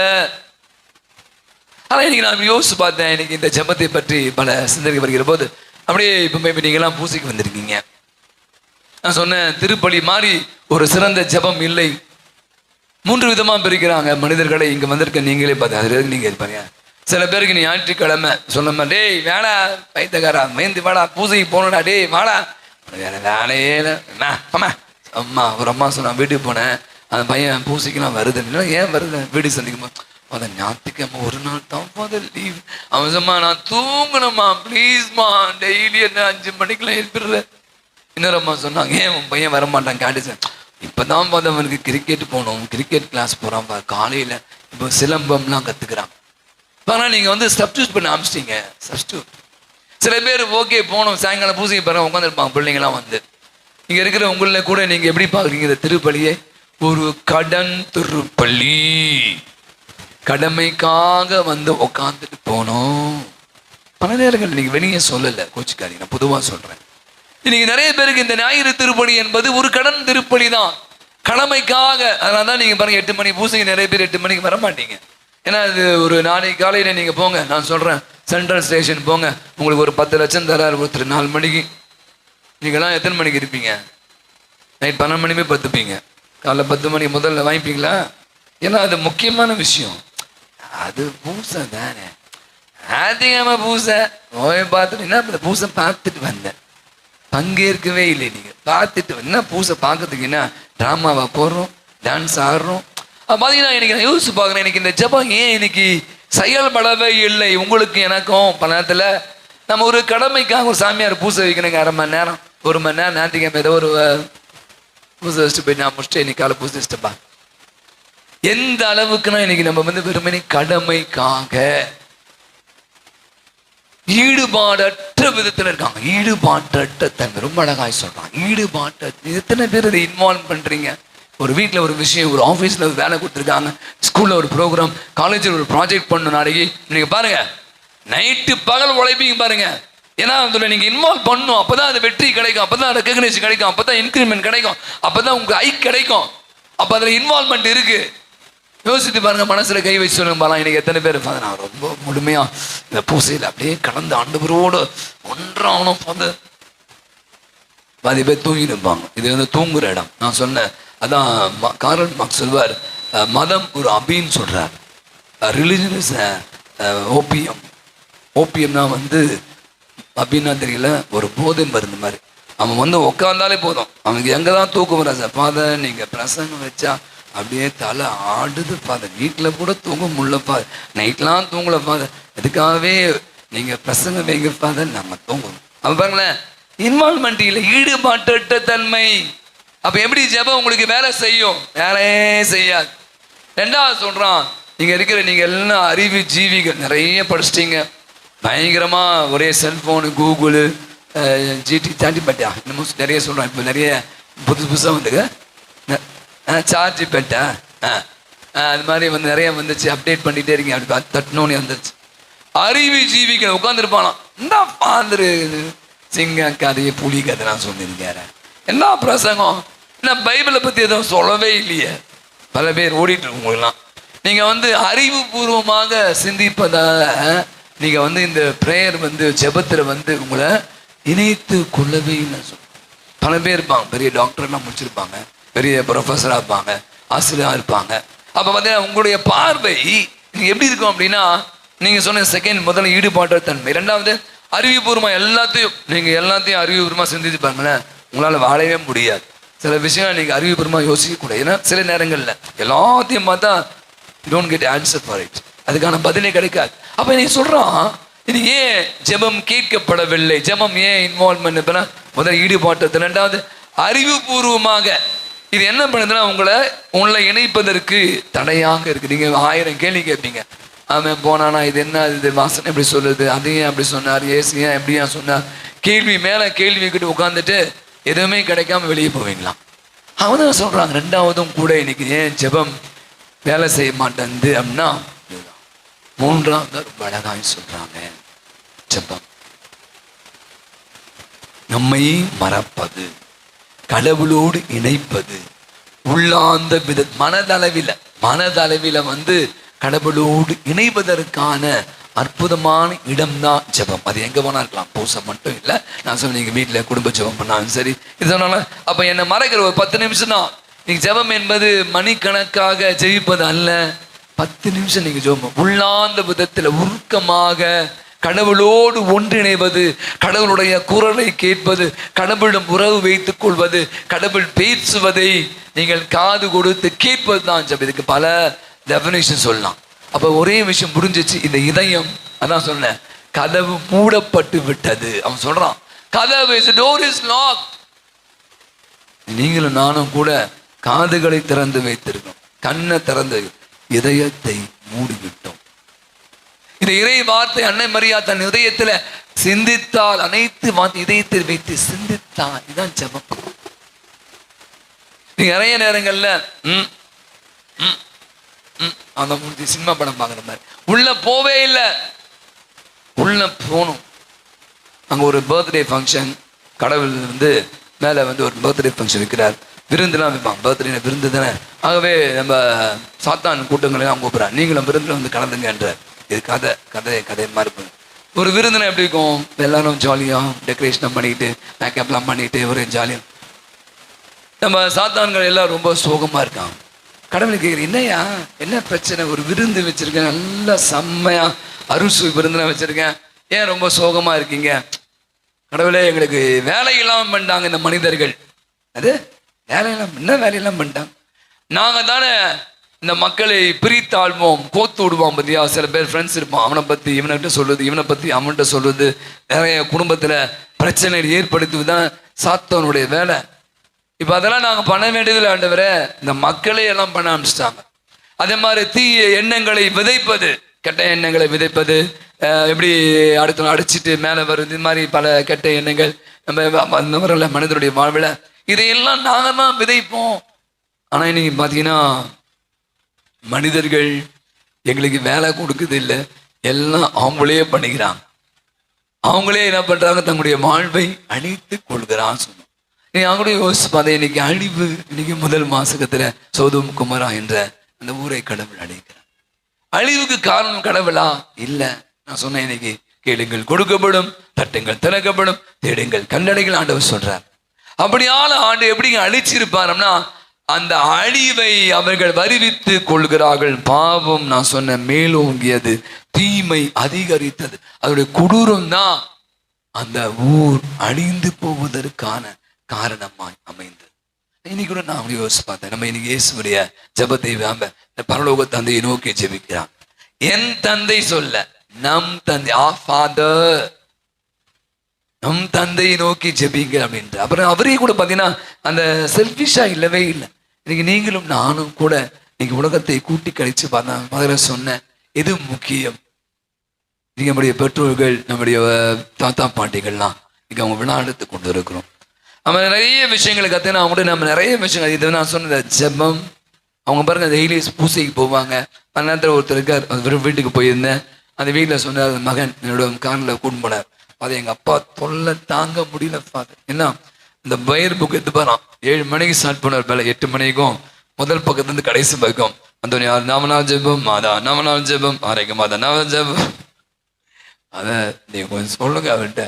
ஆனால் இன்னைக்கு நான் யோசிச்சு பார்த்தேன் இன்னைக்கு இந்த ஜெபத்தை பற்றி பல சிந்தனை வருகிற போது அப்படியே இப்போ மேபி நீங்களாம் பூசைக்கு வந்திருக்கீங்க. நான் சொன்னேன் திருப்பலி மாதிரி ஒரு சிறந்த ஜெபம் இல்லை. மூன்று விதமாக பிரிக்கிறாங்க மனிதர்களை இங்கே வந்திருக்க நீங்களே பார்த்து அது நீங்கள் நீங்க இருப்பாங்க சில பேருக்கு நீ ஞாயிற்றுக்கிழமை சொன்னமா டேய் வேடா பைத்தக்காரா மயந்து வாடா பூஜைக்கு போகணும்டா டேய் வாடா. வேற வேலையே இல்லை. என்ன அம்மா. அம்மா ஒரு அம்மா சொன்னான் வீட்டுக்கு போனேன். அந்த பையன் பூசைக்கெல்லாம் வருது. ஏன் வருது? வீடு சந்திக்குமா அதை ஞாயிற்றுக்கிழமை ஒரு நாள் தான் ஃபாதர் லீவ் அவன் நான் தூங்கணுமா ப்ளீஸ்மா டெய்லி என்ன அஞ்சு மணிக்கெல்லாம் எழுப்பிடுற இன்னொரு அம்மா சொன்னாங்க ஏன் உன் பையன் வரமாட்டான்? காட்டுச்சேன் இப்பதான் பார்த்து அவனுக்கு கிரிக்கெட் போகணும். கிரிக்கெட் கிளாஸ் போகிறான் பாரு. காலையில இப்போ சிலம்பம்லாம் கத்துக்கிறான். ஆனால் நீங்க வந்து சப்ஸ்டியூட் பண்ண ஆரம்பிச்சிட்டீங்க. சப்ஸ்டியூட் சில பேர் ஓகே போகணும். சாயங்காலம் பூசைக்கு பாருங்க உட்காந்துருப்பாங்க பிள்ளைங்களாம் வந்து. இங்க இருக்கிற உங்களில் கூட நீங்க எப்படி பாக்குறீங்க இந்த திருப்பலியை? ஒரு கடன் திருப்பள்ளி கடமைக்காக வந்து உட்காந்துட்டு போனோம் பல நேரங்கள் நீங்க வெளியே சொல்லல கோச்சிக்காரி நான் பொதுவா சொல்றேன். இன்னைக்கு நிறைய பேருக்கு இந்த ஞாயிறு திருப்பலி என்பது ஒரு கடன் திருப்பலி தான். கடமைக்காக. அதனால தான் நீங்க பாருங்க எட்டு மணி பூசைக்கு நிறைய பேர் எட்டு மணிக்கு வர மாட்டீங்க ஏன்னா அது ஒரு நாளைக்கு காலையில நீங்க போங்க. நான் சொல்றேன். சென்ட்ரல் ஸ்டேஷன் போங்க. உங்களுக்கு ஒரு பத்து லட்சம் தராரு ஒருத்தர் நாலு மணிக்கு. நீங்களாம் எத்தனை மணிக்கு இருப்பீங்க? நைட் பன்னெண்டு மணிமே பத்துப்பீங்க. காலைல பத்து மணி முதல்ல வாங்கிப்பீங்களா? ஏன்னா அது முக்கியமான விஷயம். அது பூசை தானே. அதிகமாக பூசை. போய் பார்த்துட்டு என்ன பூசை பார்த்துட்டு வந்தேன். பங்கேற்கவே இல்லை நீங்கள் பார்த்துட்டு என்ன பூசை பார்க்கறதுக்கு என்ன? ட்ராமாவை போடுறோம் டான்ஸ் ஆடுறோம். பார்த்தீங்கன்னா இன்னைக்கு நான் யோசிச்சு பார்க்குறேன். இன்னைக்கு இந்த ஜெபம் ஏன் இன்னைக்கு செயல்படவே இல்லை. உங்களுக்கு எனக்கும் பல நேரத்தில் நம்ம ஒரு கடமைக்காக ஒரு சாமியார் பூசை வைக்கணுங்க. அரை மணி நேரம் ஒரு மணி நேரம் ஞாயிற்றுக்கிழமை ஏதோ ஒரு பூசை வச்சுட்டு போய் நான் முடிச்சுட்டு இன்னைக்கு காலை பூசை வச்சுட்டுப்பா எந்த அளவுக்குன்னா இன்னைக்கு நம்ம வந்து வெறுமனே கடமைக்காக ஈடுபாடற்ற விதத்தில் இருக்காங்க. ஈடுபாட்டற்ற தங்க ரொம்ப அழகாய் சொல்றாங்க. ஈடுபாட்ட எத்தனை பேர் இதை இன்வால்வ் பண்றீங்க? ஒரு வீட்டில் ஒரு விஷயம் ஒரு ஆஃபீஸில் ஒரு வேலை கொடுத்துருக்காங்க ஸ்கூலில் ஒரு ப்ரோக்ராம் காலேஜில் ஒரு ப்ராஜெக்ட் பண்ணணும் நாளைக்கு. நீங்கள் பாருங்கள் நைட்டு பகல் உழைப்பீங்க பாருங்க. ஏன்னா அதில் நீங்கள் இன்வால்வ் பண்ணணும் அப்போ தான் அது வெற்றி கிடைக்கும் அப்போ தான் ரெக்கக்னேஷன் கிடைக்கும் அப்போ தான் இன்க்ரிமெண்ட் கிடைக்கும் அப்போ தான் உங்களுக்கு ஐ கிடைக்கும். அப்போ அதில் இன்வால்மெண்ட் இருக்கு. யோசித்து பாருங்க மனசுல கை வச்சு சொல்லுங்க பாலாம் இன்னைக்கு எத்தனை பேர் இருப்பாங்க? நான் ரொம்ப முழுமையாக இந்த பூசையில் அப்படியே கலந்து ஆண்டவரோடு ஒன்றாகணும் வந்து பாதி பேர் தூங்கி இருப்பாங்க. இது வந்து தூங்குற இடம். நான் சொன்னேன் அதான் ம- காரல் மார்க் சொல்வார் மதம் ஒரு அபின்னு சொல்கிறார் ரிலிஜன் இஸ் ஓபியம் ஓபியம்னா வந்து அப்படின்னா தெரியல ஒரு போதை மருந்து மாதிரி. அவன் வந்து உட்காந்தாலே போதும். அவனுக்கு எங்கே தான் தூக்கம் வர சார் ஃபாதர் நீங்கள் பிரசங்கம் வச்சா அப்படியே தலை ஆடுது ஃபாதர் வீட்டில் கூட தூங்க முடியல ஃபாதர் நைட்லாம் தூங்கல ஃபாதர் இதுக்காகவே நீங்கள் பிரசங்கம் வைங்க ஃபாதர் நம்ம தூங்கணும். அப்போ பாருங்களேன் இன்வால்மெண்ட் இல்லை ஈடுபாட்டற்ற தன்மை. அப்போ எப்படி ஜெபம் உங்களுக்கு வேலை செய்யும்? வேலையே செய்யாது. ரெண்டாவது சொல்றான் நீங்க இருக்கிற நீங்க எல்லாம் அறிவு ஜீவிகள். நிறைய படிச்சிட்டீங்க. பயங்கரமா ஒரே செல்போனு கூகுளு ஜிடி தாண்டி பட்டா இன்னமும் நிறைய சொல்றான். இப்போ நிறைய புதுசு புதுசா வந்துங்க சார்ஜ் பெட்டா அது மாதிரி வந்து நிறைய வந்துச்சு. அப்டேட் பண்ணிட்டே இருக்கீங்க. அப்படி பார்த்து தட்டணும்னு வந்துச்சு அறிவு ஜீவிகள் உட்காந்துருப்பானாம் இந்த பாந்துரு சிங்க கதையை புலி கதை நான் சொல்லியிருக்கேன் என்ன பிரசங்கம்? நான் பைபிளை பற்றி எதுவும் சொல்லவே இல்லையே. பல பேர் ஓடிட்டு இருக்கு உங்களுக்குலாம் வந்து அறிவுபூர்வமாக சிந்திப்பதால் நீங்கள் வந்து இந்த ப்ரேயர் வந்து ஜெபத்தில் வந்து உங்களை இணைத்து கொள்ளவே இல்லை பல பேர் இருப்பாங்க. பெரிய டாக்டர்லாம் முடிச்சிருப்பாங்க. பெரிய ப்ரொஃபஸராக இருப்பாங்க. ஆசிரியராக இருப்பாங்க. அப்போ பார்த்தீங்கன்னா உங்களுடைய பார்வை நீங்கள் எப்படி இருக்கும் அப்படின்னா நீங்கள் சொன்ன செகண்ட் முதல்ல ஈடுபாட்டு தன்மை. ரெண்டாவது அறிவுபூர்வமாக எல்லாத்தையும் நீங்கள் எல்லாத்தையும் அறிவுபூர்வமாக சிந்திச்சு பாருங்களேன். உங்களால் வாழவே முடியாது. சில விஷயம் நீங்க அறிவுபூர்வமா யோசிக்கக்கூடாது. ஏன்னா சில நேரங்களில் எல்லாத்தையும் பார்த்தா don't get answer for it அதுக்கான பதிலே கிடைக்காது. அப்ப நீ சொல்றான் இது ஏன் ஜெபம் கேட்கப்படவில்லை? ஜெபம் ஏன் இன்வால்வ்மெண்ட் இப்ப முதல் ஈடுபாட்டு ரெண்டாவது அறிவுபூர்வமாக இது என்ன பண்ணுதுன்னா உங்களை உங்களை இணைப்பதற்கு தடையாக இருக்கு. நீங்க ஆயிரம் கேள்வி கேட்பீங்க அவன் போனானா இது என்ன இது வாசனை எப்படி சொல்லுது அதையும் அப்படி சொன்னார் ஏசி ஏன் சொன்னார்? கேள்வி மேல கேள்வி கிட்ட உட்காந்துட்டு எதுவுமே கிடைக்காம வெளியே போவீங்களாம். அவங்க சொல்றாங்க ரெண்டாவதும் கூட இன்னைக்கு ஏன் ஜெபம் வேலை செய்ய மாட்டேங்குது அப்படின்னா மூன்றாவது ரொம்ப அழகாய் சொல்றாங்க ஜெபம். நம்மை மறப்பது கடவுளோடு இணைப்பது உள்ளாந்த வித மனதளவில மனதளவில வந்து கடவுளோடு இணைவதற்கான அற்புதமான இடம்தான் ஜெபம். அது எங்கே போனால் இருக்கலாம். பூசை மட்டும் இல்லை. நான் சொன்னேன் நீங்கள் வீட்டில் குடும்ப ஜெபம் பண்ணாலும் சரி. இது அப்போ என்னை மறைக்கிற ஒரு பத்து நிமிஷம் தான். நீங்கள் ஜெபம் என்பது மணிக்கணக்காக ஜெயிப்பது அல்ல. பத்து நிமிஷம் நீங்கள் ஜெபம். உள்ளார்ந்த விதத்தில் உருக்கமாக கடவுளோடு ஒன்றிணைவது கடவுளுடைய குரலை கேட்பது கடவுளிடம் உறவு வைத்துக் கொள்வது கடவுள் பேசுவதை நீங்கள் காது கொடுத்து கேட்பது தான் ஜெபம். இதுக்கு பல டெஃபினேஷன் சொல்லலாம். அப்ப ஒரே விஷயம் புரிஞ்சிச்சு இந்த இதயம். அதான் சொன்னேன். கதவு மூடப்பட்டு விட்டது. அவன் சொல்றான் கதவு டோர் இஸ் லாக் நீங்களும் நானும் கூட காதுகளை திறந்து வைத்திருக்கோம். கண்ணை திறந்து இதயத்தை மூடிவிட்டோம். இந்த இறை வார்த்தை அன்னை மரியா தன் இதயத்துல சிந்தித்தால் அனைத்து வார்த்தை இதயத்தில் வைத்து சிந்தித்தால் இதுதான் ஜபம். நிறைய நேரங்கள்ல ம், ம், அந்த மூர்த்தி சினிமா படம் பார்க்குற மாதிரி. உள்ள போவே இல்லை. உள்ள போகணும் அங்கே ஒரு பர்த்டே ஃபங்க்ஷன் கடவுள் வந்து மேலே வந்து ஒரு பர்த்டே ஃபங்க்ஷன் வைக்கிறார். விருந்துலாம் வைப்பான் பர்த்டே விருந்து தானே. ஆகவே நம்ம சாத்தான் கூட்டங்களையும் அவங்க கூப்பிட்றாங்க. நீங்களும் விருந்தில் வந்து கலந்துங்கன்றார் இது கதை கதை கதை மாதிரி இருக்கும் ஒரு விருந்தின எப்படி இருக்கும்? எல்லாரும் ஜாலியாக டெக்கரேஷன் பண்ணிட்டு மேக்கப்லாம் பண்ணிட்டு ஒரு ஜாலியாக நம்ம சாத்தான்கள் எல்லாம் ரொம்ப சோகமாக இருக்காங்க. கடவுளை கேட்குற என்னய்யா? என்ன பிரச்சனை? ஒரு விருந்து வச்சிருக்கேன். நல்லா செம்மையா அருசு விருந்தெலாம் வச்சுருக்கேன். ஏன் ரொம்ப சோகமாக இருக்கீங்க? கடவுளே எங்களுக்கு வேலையெல்லாம் பண்ணிட்டாங்க இந்த மனிதர்கள். அது வேலையெல்லாம் என்ன வேலையெல்லாம் பண்ணிட்டாங்க? நாங்கள் தானே இந்த மக்களை பிரித்தாழ்வோம் கோத்து விடுவோம் பார்த்தியா சில பேர் ஃப்ரெண்ட்ஸ் இருப்பான் அவனை பற்றி இவன்கிட்ட சொல்லுது இவனை பற்றி அவன்கிட்ட சொல்லுது நிறைய குடும்பத்தில் பிரச்சனை ஏற்படுத்துவது தான் சாத்தவனுடைய வேலை. இப்போ அதெல்லாம் நாங்கள் பண்ண வேண்டியதில்லை ஆண்டவரே. இந்த மக்களே எல்லாம் பண்ண ஆரம்பிச்சிட்டாங்க. அதே மாதிரி தீய எண்ணங்களை விதைப்பது கெட்ட எண்ணங்களை விதைப்பது எப்படி அடுத்த அடிச்சிட்டு மேலே வருது இது மாதிரி பல கெட்ட எண்ணங்கள். நம்ம அந்த வரல மனிதனுடைய வாழ்வில். இதையெல்லாம் நாங்கள் தான் விதைப்போம். ஆனால் இன்னைக்கு பார்த்தீங்கன்னா மனிதர்கள் எங்களுக்கு வேலை கொடுக்குது இல்லை. எல்லாம் அவங்களே பண்ணிக்கிறாங்க. அவங்களே என்ன பண்ணுறாங்க தங்களுடைய வாழ்வை அழித்து கொள்கிறான்னு சொன்னோம் நீ கூட யோசிச்சு பார்த்தா இன்னைக்கு அழிவு இன்னைக்கு முதல் மாசகத்துல சோதம் குமரா என்ற அந்த ஊரை கடவுள் அழிக்கிறார். அழிவுக்கு காரணம் கடவுளா? இல்ல. நான் சொன்னேன் இன்னைக்கு கேளுங்கள் கொடுக்கப்படும் தட்டுங்கள் திறக்கப்படும் தேடுங்கள் கண்டடைகள் ஆண்டவர் சொல்றார். அப்படியான ஆண்டு எப்படி அழிச்சிருப்பாருன்னா அந்த அழிவை அவர்கள் வருவித்து கொள்கிறார்கள். பாவம் நான் சொன்ன மேலோங்கியது தீமை அதிகரித்தது. அதோடைய கொடூரம் தான் அந்த ஊர் அழிந்து போவதற்கான காரணமாய் அமைந்தது. இன்னைக்கு கூட நான் அப்படி யோசிச்சு பார்த்தேன். நம்ம இன்னைக்கு இயேசுடைய ஜெபத்தை வேம்ப இந்த பரலோக தந்தையை நோக்கி ஜெபிக்கிறான். என் தந்தை சொல்ல நம் தந்தை ஆ ஃபாதர். நம் தந்தையை நோக்கி ஜெபிங்க அப்படின்ட்டு அப்புறம் அவரையும் கூட பார்த்தீங்கன்னா அந்த செல்ஃபிஷா இல்லவே இல்லை. இன்னைக்கு நீங்களும் நானும் கூட இன்னைக்கு உலகத்தை கூட்டி கழிச்சு பார்த்தா முதல்ல சொன்னேன் எது முக்கியம்? நீங்க நம்முடைய பெற்றோர்கள் நம்முடைய தாத்தா பாட்டிகள்லாம் இங்க அவங்க விளையாடுத்து கொண்டு இருக்கிறோம் நம்ம நிறைய விஷயங்களை கற்றுனா அவங்கள்ட்ட நம்ம நிறைய விஷயங்கள் இது நான் சொன்ன ஜெபம். அவங்க பாருங்க டெய்லி பூசைக்கு போவாங்க. அந்த நேரத்தில் ஒருத்தர் இருக்கார். அவர் வீட்டுக்கு போயிருந்தேன். அந்த வீட்டில் சொன்னார் மகன் என்னோட காரில் கூட்டு போனார். அது எங்கள் அப்பா தொல்லை தாங்க முடியல ஃபாதர் என்ன? இந்த பயிர் புக் எடுத்து போறான் ஏழு மணிக்கு ஸ்டார்ட் பண்ணார் வேலை எட்டு மணிக்கும். முதல் பக்கத்துலேருந்து கடைசி பக்கம். அந்த நாமநாள் ஜெபம். மாதா நாமநாள் ஜெபம். ஆரோக்கிய மாதா நாம ஜெபம். அதை நீங்கள் கொஞ்சம் சொல்லுங்க அவர்கிட்ட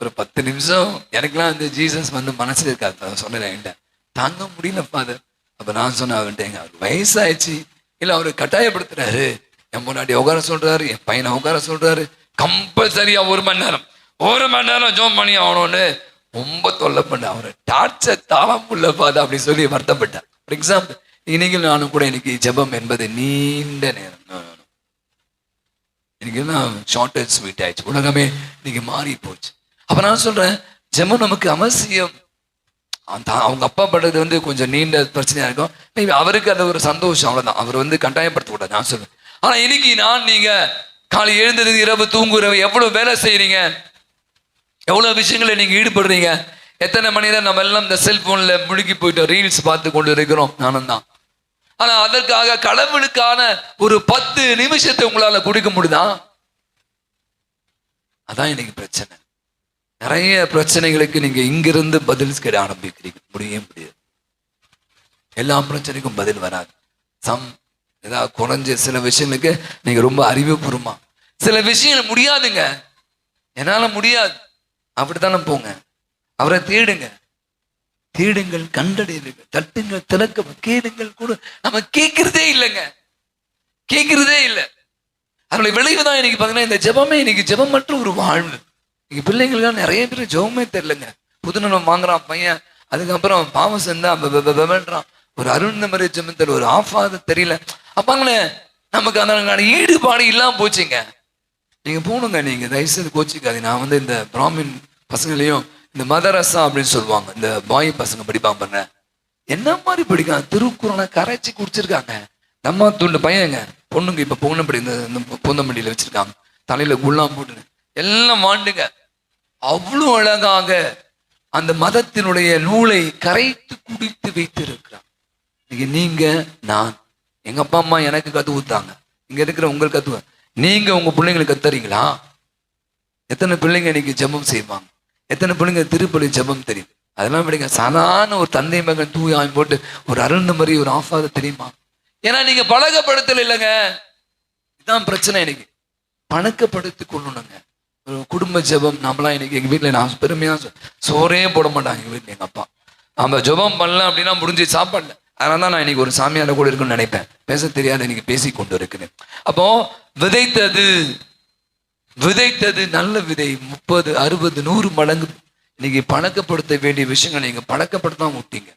ஒரு பத்து நிமிஷம் எனக்குலாம் வந்து ஜீசஸ் வந்து மனசு இருக்காது சொன்னேன் என்கிட்ட தாங்க முடியல ஃபாதர். அப்ப நான் சொன்னேன் அவன்ட்டு எங்க வயசாயிடுச்சு. இல்ல அவர் கட்டாயப்படுத்துறாரு. என் முன்னாடி உட்கார சொல்றாரு என் பையனை உட்கார சொல்றாரு. கம்பல்சரியா ஒரு மணி நேரம் ஒரு மணி நேரம் ஜோம் பண்ணி ஆகணும்னு ரொம்ப தொல்லை பண்ண அவரை டார்ச்சர் தாளம் உள்ள பாதா அப்படி சொல்லி வருத்தப்பட்டார். ஃபார் எக்ஸாம்பிள் இன்னைக்கு நானும் கூட இன்னைக்கு ஜெபம் என்பது நீண்ட நேரம். எனக்கு no, ஷார்ட் அண்ட் ஸ்வீட் ஆயிடுச்சு. உலகமே இன்னைக்கு மாறி போச்சு. அப்ப நான் சொல்றேன் ஜெபம் நமக்கு அவசியம். அந்த அவங்க அப்பா படுறது வந்து கொஞ்சம் நீண்ட பிரச்சனையா இருக்கும். மேபி அவருக்கு அது ஒரு சந்தோஷம் அவ்வளவுதான். அவர் வந்து கட்டாயப்படுத்தக்கூடாது நான் சொல்றேன். ஆனா இன்னைக்கு நான் நீங்க காலை எழுந்தது இரவு தூங்குறவ எவ்வளவு வேலை செய்கிறீங்க எவ்வளவு விஷயங்களை நீங்க ஈடுபடுறீங்க? எத்தனை மணி நேரம் நம்ம எல்லாம் இந்த செல்போன்ல முழுகி போயிட்டு ரீல்ஸ் பார்த்து கொண்டு இருக்கிறோம்? நானும் தான். ஆனா அதற்காக கடவுளுக்கான ஒரு பத்து நிமிஷத்தை உங்களால கொடுக்க முடியுதா? அதான் இன்னைக்கு பிரச்சனை. நிறைய பிரச்சனைகளுக்கு நீங்க இங்கிருந்து பதில் கிடை ஆரம்பிக்கிறீங்க. முடியவே முடியாது. எல்லா பிரச்சனைக்கும் பதில் வராது. சம் ஏதாவது குறைஞ்ச சில விஷயங்களுக்கு நீங்க ரொம்ப அறிவுபூர்வமா. சில விஷயங்கள் முடியாதுங்க. என்னால முடியாது. அப்படித்தானே போங்க. அவரை தேடுங்க. தேடுங்கள் கண்டடையுங்கள் தட்டுங்கள் திறக்க கேளுங்கள் கூட. நம்ம கேட்கறதே இல்லைங்க. கேட்கறதே இல்லை. அதனுடைய விளைவு தான் இன்னைக்கு பார்த்தீங்கன்னா இந்த ஜெபமே இன்னைக்கு ஜெபம் மட்டும் ஒரு வாழ்வு. இன்னைக்கு பிள்ளைங்களுக்கெல்லாம் நிறைய பேர் ஜெபமே தெரிலங்க புதுநலம் வாங்குறான் பையன் அதுக்கப்புறம் பாவம் செஞ்சான் வெவன்றான் ஒரு அருண்மறை மாதிரி ஜெபத்தில் ஒரு ஆஃபாத தெரியல. அப்பாங்களே நமக்கு அந்த ஈடுபாடு இல்லாம போச்சுங்க. நீங்க போகணுங்க நீங்க தயவுசெய்து கோச்சிக்காது நான் வந்து இந்த பிராமின் பசங்களையும் இந்த மதரசா அப்படின்னு சொல்லுவாங்க இந்த பாய் பசங்க படிப்பாங்க பாருங்க. என்ன மாதிரி படிக்காங்க திருக்குறளை கரைச்சி குடிச்சிருக்காங்க. நம்ம துண்டு பையங்க பொண்ணுங்க இப்ப பொண்ணு இந்த இந்த பூந்தமண்டியில வச்சிருக்காங்க. தலையில குள்ளாம் போட்டுன்னு. எல்லாம் வாண்டுங்க. அவ்வளோ அழகாக அந்த மதத்தினுடைய நூலை கரைத்து குடித்து வைத்திருக்கிறான். இன்னைக்கு நீங்க நான். எங்க அப்பா அம்மா எனக்கு கத்து ஊத்தாங்க இங்க இருக்கிற உங்களுக்கு கத்துவ. நீங்க உங்க பிள்ளைங்களுக்கு கத்துறீங்களா? எத்தனை பிள்ளைங்க இன்னைக்கு ஜெபம் செய்வாங்க? எத்தனை பிள்ளைங்க திருப்பலி ஜெபம் தெரியும்? அதெல்லாம் விடுங்க. சாதாரண ஒரு தந்தை மகன் தூய் போட்டு ஒரு அருந்த மாதிரி ஒரு ஆஃபாத தெரியுமா? ஏன்னா நீங்க பழகப்படுத்தல இல்லைங்க. இதுதான் பிரச்சனை எனக்கு பழக்கப்படுத்தி கொள்ளணுங்க. ஒரு குடும்ப ஜெபம் நம்மளாம் இன்னைக்கு எங்கள் வீட்டில் நான் பெருமையாக சோறே போட மாட்டாங்க எங்கள் வீட்டில் எங்கள் அப்பா. நம்ம ஜெபம் பண்ணல அப்படின்னா முடிஞ்சு சாப்பாடு அதனால தான் நான் இன்னைக்கு ஒரு சாமியார கூட இருக்குன்னு நினைப்பேன். பேச தெரியாத இன்னைக்கு பேசி கொண்டு இருக்கிறேன் அப்போ விதைத்தது விதைத்தது நல்ல விதை. முப்பது அறுபது நூறு மடங்கு இன்னைக்கு பழக்கப்படுத்த வேண்டிய விஷயங்கள் நீங்க பழக்கப்படுத்தாம விட்டீங்க.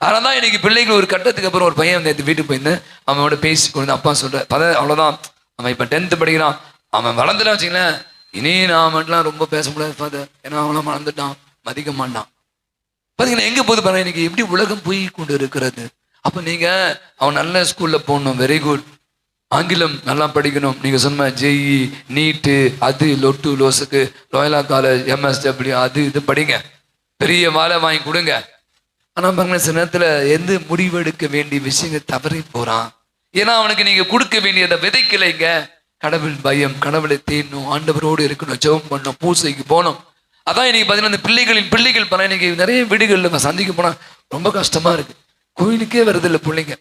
அதனால தான் இன்னைக்கு பிள்ளைகள் ஒரு கட்டத்துக்கு அப்புறம் ஒரு பையன் வந்து வீட்டுக்கு போயிருந்தேன் அவனோட பேசி கொண்டு அப்பா சொல்ற பத அவ்வளோதான் அவன் இப்போ டென்த்து படிக்கிறான். அவன் வளர்ந்துட்டான் வச்சுங்களேன் இனி நான் ரொம்ப பேச முடியாது ஃபாதர் ஏன்னா அவன்லாம் மறந்துட்டான் மதிக்க மாட்டான். பார்த்தீங்கன்னா எங்கே போகுது பாருங்க இன்னைக்கு எப்படி உலகம் போய் கொண்டு இருக்கிறது அப்போ நீங்கள் அவன் நல்ல ஸ்கூலில் போடணும் வெரி குட் ஆங்கிலம் நல்லா படிக்கணும். நீங்கள் சொன்ன ஜெய்இ நீட்டு அது லொட்டு லோசுக்கு ரோயலா காலேஜ் எம்எஸ்டபிள்யூ அது இது படிங்க. பெரிய வேலை வாங்கி கொடுங்க. ஆனால் பாருங்க சில நேரத்தில் எந்த முடிவெடுக்க வேண்டிய விஷயங்கள் தவறி போகிறான் ஏன்னா அவனுக்கு நீங்கள் கொடுக்க வேண்டியதை விதைக்கலைங்க. கடவுள் பயம் கடவுளை தேடணும் ஆண்டவரோடு இருக்கணும் ஜெபம் பண்ணணும் பூசைக்கு போகணும். அதான் இன்னைக்கு பார்த்தீங்கன்னா இந்த பிள்ளைகளின் பிள்ளைகள் பல இன்னைக்கு நிறைய வீடுகளில் சந்திக்க போனால் ரொம்ப கஷ்டமா இருக்கு. கோயிலுக்கே வருதில்லை பிள்ளைங்க.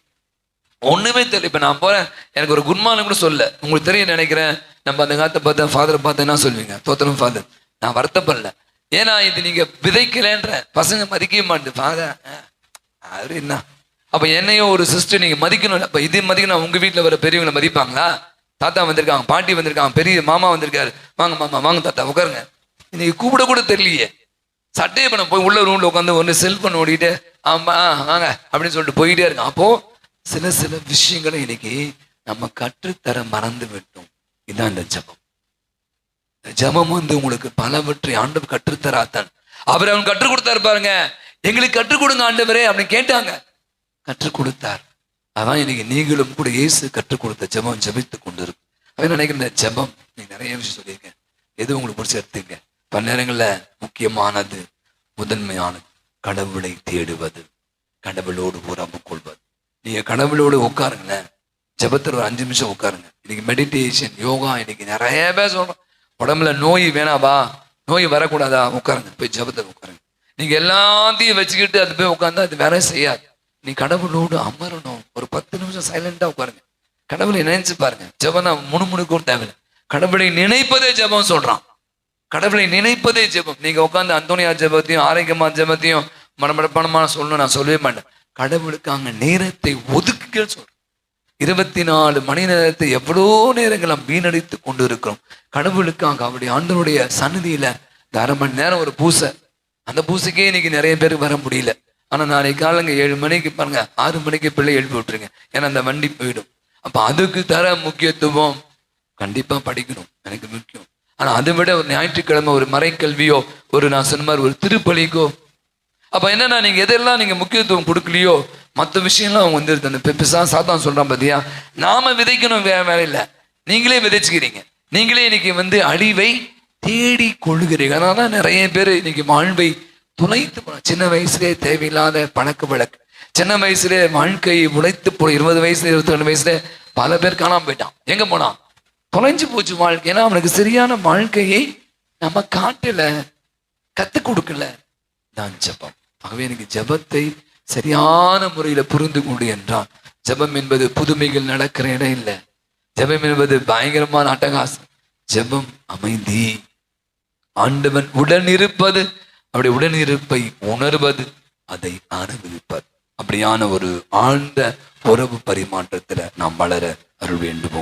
ஒன்றுமே தெரியல. இப்போ நான் போகிறேன் எனக்கு ஒரு குட் கூட சொல்ல. உங்களுக்கு தெரியும் நினைக்கிறேன். நம்ம அந்த காலத்தை பார்த்தா ஃபாதரை பார்த்து என்ன சொல்லுவீங்க? தோத்தனும் ஃபாதர் நான் வருத்தப்படல. ஏன்னா இது நீங்கள் விதைக்கலன்ற. பசங்க மதிக்கவே மாட்டேன். ஃபாதர் அவர் என்ன? அப்போ என்னையோ ஒரு சிஸ்டர் நீங்கள் மதிக்கணும் அப்போ இது மதிக்கணும். உங்கள் வீட்டில் வர பெரியவங்களை மதிப்பாங்களா? தாத்தா வந்திருக்காங்க பாட்டி வந்திருக்காங்க பெரிய மாமா வந்திருக்காரு. வாங்க மாமா வாங்க தாத்தா உட்காருங்க. இன்னைக்கு கூப்பிட கூட தெரியலையே. சட்டையை பண்ண போய் உள்ள ரூம்ல உட்காந்து ஒன்று செல்போன் ஓடிட்டு ஆமா ஆ, வாங்க அப்படின்னு சொல்லிட்டு போயிட்டே இருக்கான். அப்போ சில சில விஷயங்களை இன்னைக்கு நம்ம கற்றுத்தர மறந்து விட்டோம். இதுதான் இந்த ஜெபம். இந்த ஜெபம் வந்து உங்களுக்கு பலவற்றை ஆண்டு கற்றுத்தராத்தான் அவர் அவன் கற்றுக் கொடுத்தாரு பாருங்க. எங்களுக்கு கற்றுக் கொடுங்க ஆண்டவரே அப்படின்னு கேட்டாங்க. கற்றுக் கொடுத்தார். அதான் இன்னைக்கு நீங்களும் கூட இயேசு கற்றுக் கொடுத்த ஜெபம் ஜெபித்து கொண்டு இருக்கும் அவன் நினைக்கிற ஜபம் ஜெபம் நீங்க நிறைய விஷயம் சொல்லியிருக்கேன் எது உங்களுக்கு பிடிச்ச எடுத்துங்க? பல நேரங்களில் முக்கியமானது முதன்மையானது கடவுளை தேடுவது கடவுளோடு உறவு கொள்வது. நீங்க கடவுளோடு உட்காருங்களேன். ஜெபத்தில் ஒரு அஞ்சு நிமிஷம் உட்காருங்க. இன்னைக்கு மெடிடேஷன் யோகா இன்னைக்கு நிறைய பேர் சொல்றோம். உடம்புல நோய் வேணாவா நோய் வரக்கூடாதா? உட்காருங்க. போய் ஜெபத்தில் உட்காருங்க. நீங்க எல்லாத்தையும் வச்சுக்கிட்டு அது போய் உட்காந்து அது வேற செய்யாது. நீ கடவுளோடு அமரணும். ஒரு பத்து நிமிஷம் சைலண்டா உட்காருங்க. கடவுளை நினைச்சு பாருங்க. ஜெபம் தான் முணுமுணுக்கும் தேவையில்லை. கடவுளை நினைப்பதே ஜெபம் சொல்றான். கடவுளை நினைப்பதே ஜெபம். நீங்க உட்காந்து அந்தோனியா ஜெபத்தையும் ஆரோக்கியமா ஜெபத்தையும் மனமடப்பணமான சொல்லணும் நான் சொல்லவே மாட்டேன். கடவுளுக்காங்க நேரத்தை ஒதுக்குகள் சொல்றேன். இருபத்தி நாலு மணி நேரத்தை எவ்வளோ நேரங்கள் நாம் வீணடித்து கொண்டு இருக்கிறோம் கடவுளுக்காக அவருடைய ஆண்டனுடைய சன்னதியில இந்த அரை மணி நேரம் ஒரு பூசை. அந்த பூசைக்கே இன்னைக்கு நிறைய பேருக்கு வர முடியல. ஆனால் நாளைக்கு காலங்க ஏழு மணிக்கு பாருங்க ஆறு மணிக்கு பிள்ளை எழுப்பி விட்டுருங்க. ஏன்னா அந்த வண்டி போயிடும். அப்போ அதுக்கு தர முக்கியத்துவம் கண்டிப்பாக படிக்கணும். எனக்கு முக்கியம். ஆனால் அதை விட ஒரு ஞாயிற்றுக்கிழமை ஒரு மறைக்கல்வியோ ஒரு நான் சொன்ன மாதிரி ஒரு திருப்பலிக்கோ அப்போ என்னன்னா நீங்க எதெல்லாம் நீங்க முக்கியத்துவம் கொடுக்கலையோ மற்ற விஷயம்லாம் அவங்க வந்துருது அந்த பெப்பிசா சாத்தான் சொல்றான் பாத்தியா? நாம விதைக்கணும் வேற வேலை இல்லை. நீங்களே விதைச்சுக்கிறீங்க. நீங்களே இன்னைக்கு வந்து அழிவை தேடி கொள்கிறீங்க அதனால தான் நிறைய பேர் இன்னைக்கு வாழ்வை துளைத்து சின்ன வயசுலே தேவையில்லாத பழக்க வழக்கு. சின்ன வயசுல வாழ்க்கையை உழைத்து போ இருபது வயசுல இருபத்தி ரெண்டு வயசுல பல பேர் காணாம போயிட்டான். எங்க போனான்? தொலைஞ்சு போச்சு வாழ்க்கை. ஏன்னா அவனுக்கு சரியான வாழ்க்கையை நம்ம காட்டல கத்துக் கொடுக்கல. தான் ஜெபம். ஆகவே எனக்கு ஜெபத்தை சரியான முறையில புரிந்து கொண்டு என்றால் ஜெபம் என்பது புதுமைகள் நடக்கிற இடம் இல்லை. ஜெபம் என்பது பயங்கரமான அட்டகாசம். ஜெபம் அமைதி. ஆண்டவன் உடன் இருப்பது அப்படி உடனிருப்பை உணர்வது அதை அனுபவிப்பது அப்படியான ஒரு ஆழ்ந்த உறவு பரிமாற்றத்துல நாம் வளர அருள் வேண்டுவோம்.